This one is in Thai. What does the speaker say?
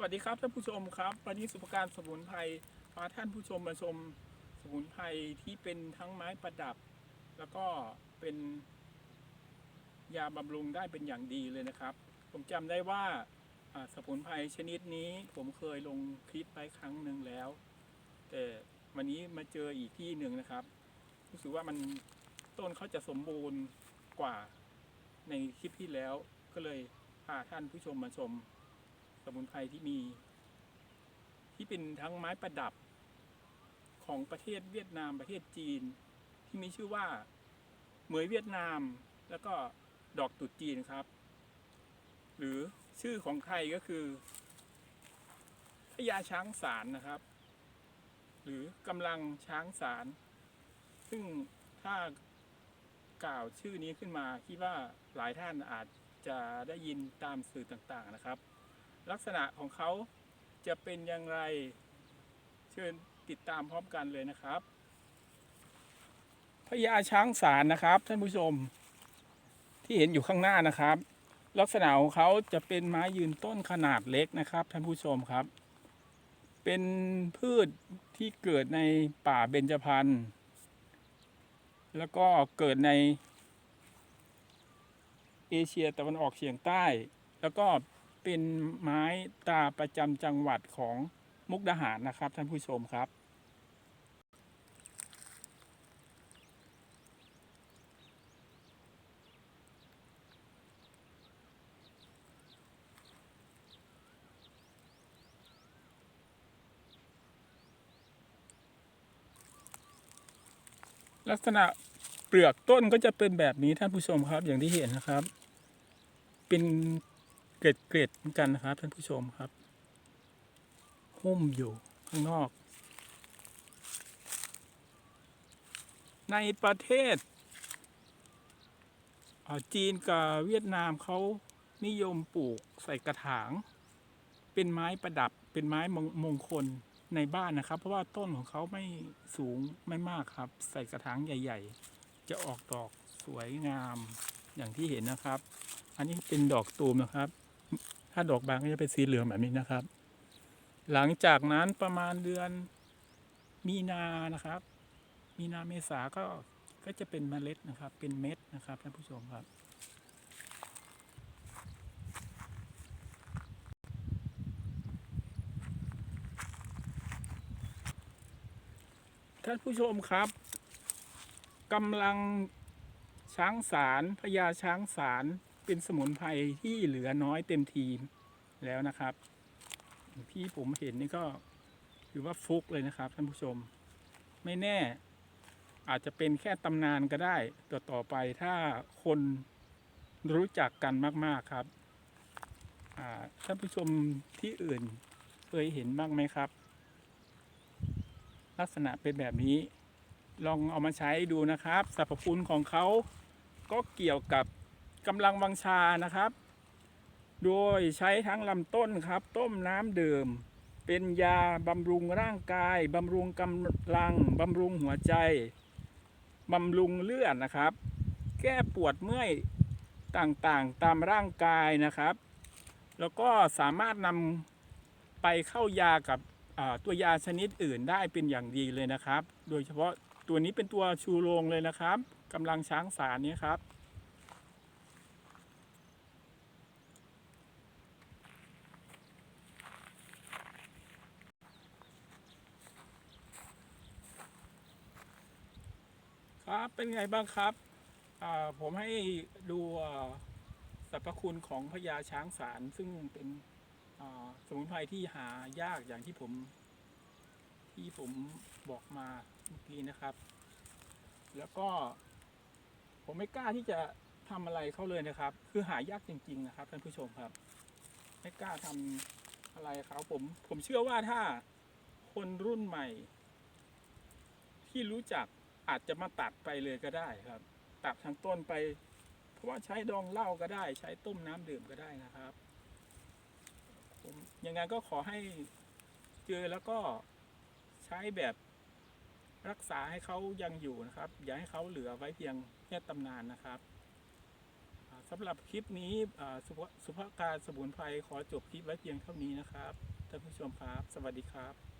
วัสดีครับท่านผู้ชมครับ วันนี้สุภการสมุนไพรพาท่านผู้ชมมาชมสมุนไพรที่เป็นทั้งไม้ประดับ แล้วก็เป็นยาบำรุงได้เป็นอย่างดีเลยนะครับ ผมจำได้ว่าอ่าสมุนไพรชนิดนี้ผมเคยลงคลิปไปครั้งหนึ่งแล้ว แต่วันนี้มาเจออีกที่หนึ่งนะครับ รู้สึกว่ามันต้นเขาจะสมบูรณ์กว่าในคลิปที่แล้วก็เลยพาท่านผู้ชมมาชม สมุนไพรที่มี ที่เป็นทั้งไม้ประดับของประเทศเวียดนามประเทศจีน ที่มีชื่อว่าเหมยเวียดนาม แล้วก็ดอกตุดจีนครับ หรือชื่อของไทยก็คือพญาช้างสารนะครับ หรือกำลังช้างสาร ซึ่งถ้ากล่าวชื่อนี้ขึ้นมาคิดว่าหลายท่านอาจจะได้ยินตามสื่อต่างๆนะครับ ลักษณะของเขาจะเป็นอย่างไร เชิญติดตามพร้อมกันเลยนะครับพญาช้างสารนะครับท่านผู้ชมที่เห็นอยู่ข้างหน้านะครับ ลักษณะของเขาจะเป็นไม้ยืนต้นขนาดเล็กนะครับ ท่านผู้ชมครับ เป็นพืชที่เกิดในป่าเบญจพรรณแล้วก็เกิดในเอเชียตะวันออกเฉียงใต้ แล้วก็ เป็นไม้ตาประจำจังหวัดของมุกดาหารนะครับ ท่านผู้ชมครับ ลักษณะเปลือกต้นก็จะเป็นแบบนี้ท่านผู้ชมครับอย่างที่เห็นนะครับ เป็น เกล็ดเกล็ดเหมือนกันนะครับ ท่านผู้ชมครับหุ้มอยู่ข้างนอก ในประเทศจีนกับเวียดนามเขานิยมปลูกใส่กระถาง เป็นไม้ประดับเป็นไม้มงมงคลในบ้านนะครับ เพราะว่าต้นของเขาไม่สูงไม่มากครับ ใส่กระถางใหญ่ ๆ จะออกดอกสวยงามอย่างที่เห็นนะครับ อันนี้เป็นดอกตูมนะครับ ถ้าดอกบานก็จะเป็นสีเหลืองแบบนี้นะครับ หลังจากนั้นประมาณเดือนมีนานะครับ มีนาเมษาก็ก็จะเป็นเมล็ดนะครับ เป็นเม็ดนะครับท่านผู้ชมครับท่านผู้ชมครับกำลังช้างสารพญาช้างสาร เป็นสมุนไพรที่เหลือน้อยเต็มทีแล้วนะครับ ที่ผมเห็นนี่ก็ถือว่าฟุกเลยนะครับท่านผู้ชม ไม่แน่ อาจจะเป็นแค่ตำนานก็ได้ต่อต่อไปถ้าคนรู้จักกันมาก ๆครับท่านผู้ชมที่อื่นเคยเห็นบ้างไหมครับ ลักษณะเป็นแบบนี้ ลองเอามาใช้ดูนะครับสรรพคุณของเขาก็เกี่ยวกับ กำลังวังชานะครับ โดยใช้ทั้งลำต้นครับ ต้มน้ำดื่ม เป็นยาบำรุงร่างกายบำรุงกำลังบำรุงหัวใจบำรุงเลือดนะครับ แก้ปวดเมื่อยต่างๆตามร่างกายนะครับ แล้วก็สามารถนำไปเข้ายากับตัวยาชนิดอื่นได้เป็นอย่างดีเลยนะครับ โดยเฉพาะตัวนี้เป็นตัวชูโรงเลยนะครับกำลังช้างสารนี้ครับ ครับเป็นไงบ้างครับ ผมให้ดูสรรพคุณของพญาช้างสารซึ่งเป็นสมุนไพรที่หายากอย่างที่ผม ที่ผมบอกมาเมื่อกี้นะครับ แล้วก็ ผมไม่กล้าที่จะทำอะไรเขาเลยนะครับ คือหายากจริง ๆ นะครับท่านผู้ชมครับ ไม่กล้าทำอะไรเขาผม ผมเชื่อว่าถ้าคนรุ่นใหม่ ที่รู้จัก อาจจะมาตัดไปเลยก็ได้ครับ ตัดทั้งต้นไป เพราะว่าใช้ดองเหล้าก็ได้ ใช้ต้มน้ำดื่มก็ได้นะครับยังไงก็ขอให้เจอแล้วก็ใช้แบบรักษาให้เขายังอยู่นะครับ อย่าให้เขาเหลือไว้เพียงแค่ตำนานนะครับสำหรับคลิปนี้สุภาการสมุนไพรขอจบคลิปไว้เพียงเท่านี้นะครับท่านผู้ชมครับ สวัสดีครับ